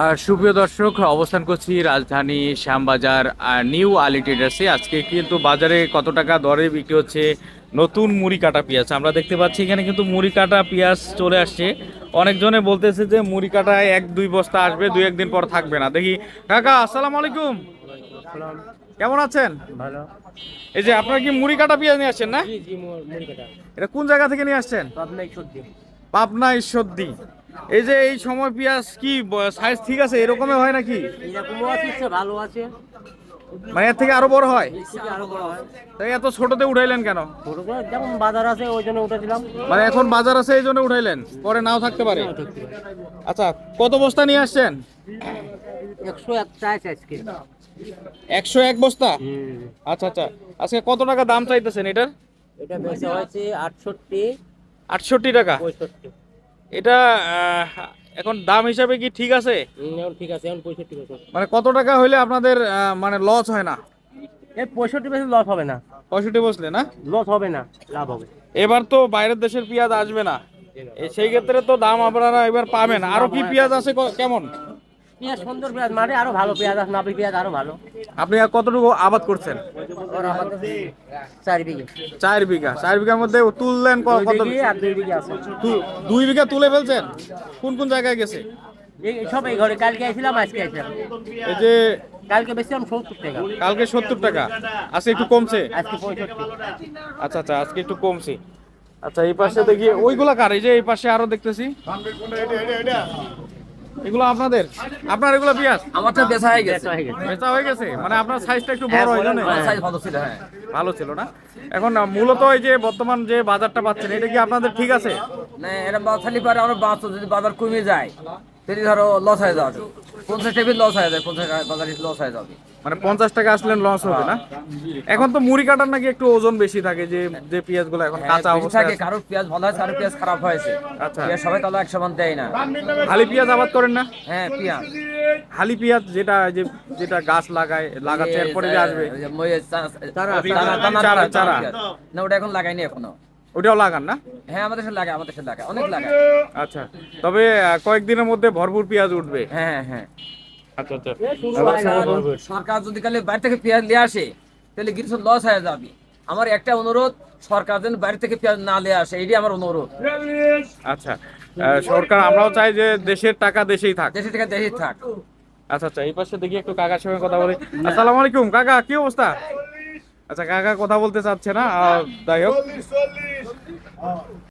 আর সুপ্রিয় দর্শক অবস্থান করছি রাজধানী শ্যামবাজার নিউ আলি ট্রেডার্সে। আজকে কিন্তু বাজারে কত টাকা দরে বিক্রি হচ্ছে? নতুন মুড়ি কাটা পেঁয়াজ। আমরা দেখতে পাচ্ছি এখানে কিন্তু মুড়ি কাটা পেঁয়াজ চলে আসছে। অনেকজনে বলতেছে যে মুড়ি কাটা এক দুই বস্তা আসবে দুই একদিন পর থাকবে না। দেখি কাকা আসসালামু আলাইকুম। কেমন আছেন? ভালো। এই যে আপনারা কি মুড়ি কাটা পেঁয়াজ নিয়ে আসছেন না? এটা কোন জায়গা থেকে নিয়ে আসছেন? পাবনা পাবনা ঈশ্বরদী। এই যে এই সময় পেঁয়াজ কি সাইজ ঠিক আছে? এরকমই হয় নাকি? ভালো আছে মানে এর থেকে আরও বড় হয়? তাই এত ছোটতে উঠাইলেন কেন? যেমন বাজার আছে ওই জন্য উঠেছিলাম মানে এখন বাজার আছে এই জন্য উঠাইলেন? পরে নাও থাকতে পারে। আচ্ছা কত বস্তা নিয়ে আসছেন? একশো এক আজকে একশো এক বস্তা? আচ্ছা আচ্ছা। আজকে কত টাকা দাম চাইতেছেন এটার? এটা বেচা হয়েছে আটষট্টি। আটষট্টি টাকা। পঁয়ষট্টি। এটা এখন দাম হিসাবে কি ঠিক আছে? এখন ঠিক আছে এখন পঁয়ষট্টি মানে কত টাকা হইলে আপনাদের মানে লস হয় না? এই পঁয়ষট্টি বেশি লস হবে না। পঁয়ষট্টি বসলে না? লস হবে না লাভ হবে। এবার তো বাইরের দেশের পেঁয়াজ আসবে না। সেই ক্ষেত্রে তো দাম আপনারা এবার পাবেন। আরও কি পেঁয়াজ আছে কেমন? পেঁয়াজ সুন্দর পেঁয়াজ মানে আরও ভালো পেঁয়াজ আছে নাপি পেঁয়াজ আরও ভালো। আপনি আর কতটুকু আবাদ করছেন? ওর চার বিঘে। চার বিঘা। চার বিঘার মধ্যে তুললেন কত আর দুই বিঘে আছে। দুই বিঘা তুলে ফেলছেন? কোন কোন জায়গায় গেছে? এই সব এই ঘরে। কালকে আইছিলাম আজকে আইছিলাম। এই যে কালকে বেশিলাম সত্তর টাকা। কালকে সত্তর টাকা। আজকে একটু কমছে? আজকে পঁয়ষট্টি। আচ্ছা আচ্ছা আজকে একটু কমছে। আচ্ছা এই পাশে দেখি ওইগুলা কার? এই যে এই পাশে আরও দেখতেছি। এগুলো আপনাদের? আপনার এগুলো পেঁয়াজ? আমারটা বেচা হয়ে গেছে। বেচা হয়ে গেছে। মানে আপনার সাইজটা একটু বড় হয় না সাইজ ভালো ছিল হ্যাঁ। ভালো ছিল না? এখন মূলত এই যে বর্তমান যে বাজারটা পাচ্ছেন এটা কি আপনাদের ঠিক আছে? না এটা বাছালি পারে আমরা বাঁচো যদি বাজার কমে যায় তাহলে ধরো লস হয়ে যাবে পঞ্চাশ টেবিল লস হয়ে যায় পঞ্চাশ বাজারে লস হয়ে যাবে। মানে পঞ্চাশ টাকা আসলে লস হবে না? এখন তো মুড়ি কাটার নাকি একটু ওজন বেশি থাকে যে যে পেঁয়াজগুলো এখন কাঁচা হ্যাঁ, অবস্থায় থাকে আছে। কারও পেঁয়াজ ভালো হয়েছে কারও পেঁয়াজ খারাপ হয়েছে আচ্ছা। পেঁয়াজ সবাই তাহলে একশো মান দেয় না। হালি পেঁয়াজ আবাদ করেন না? হ্যাঁ পেঁয়াজ। হালি পেঁয়াজ যেটা যে যেটা গাছ লাগায় লাগাচ্ছে এরপরে যে আসবে। চারা, চারা। না ওটা এখন লাগাইনি এখনও। ওটাও লাগান না? হ্যাঁ আমাদের সাথে লাগায় আমাদের সাথে লাগায় অনেক লাগায়। আচ্ছা। তবে কয়েকদিনের মধ্যে ভরপুর পেঁয়াজ উঠবে। হ্যাঁ হ্যাঁ হ্যাঁ। সরকার যদি কালে বাইরে থেকে পেঁয়াজ নিয়ে আসে তাহলে গ্রীষ্ম লস হয়ে যাবে। আমার একটা অনুরোধ সরকার যেন বাইরে থেকে পেঁয়াজ না নিয়ে আসে এটাই আমার অনুরোধ। আচ্ছা আহ, সরকার আমরাও চাই যে দেশের টাকা দেশেই থাক। দেশে থেকে দেশে থাক। আচ্ছা আচ্ছা এই পাশে দেখি একটু কাকার সঙ্গে কথা বলি। আসসালামু আলাইকুম কাকা কি অবস্থা? আচ্ছা কাকা কথা বলতে চাচ্ছে না আহ, যাই হোক।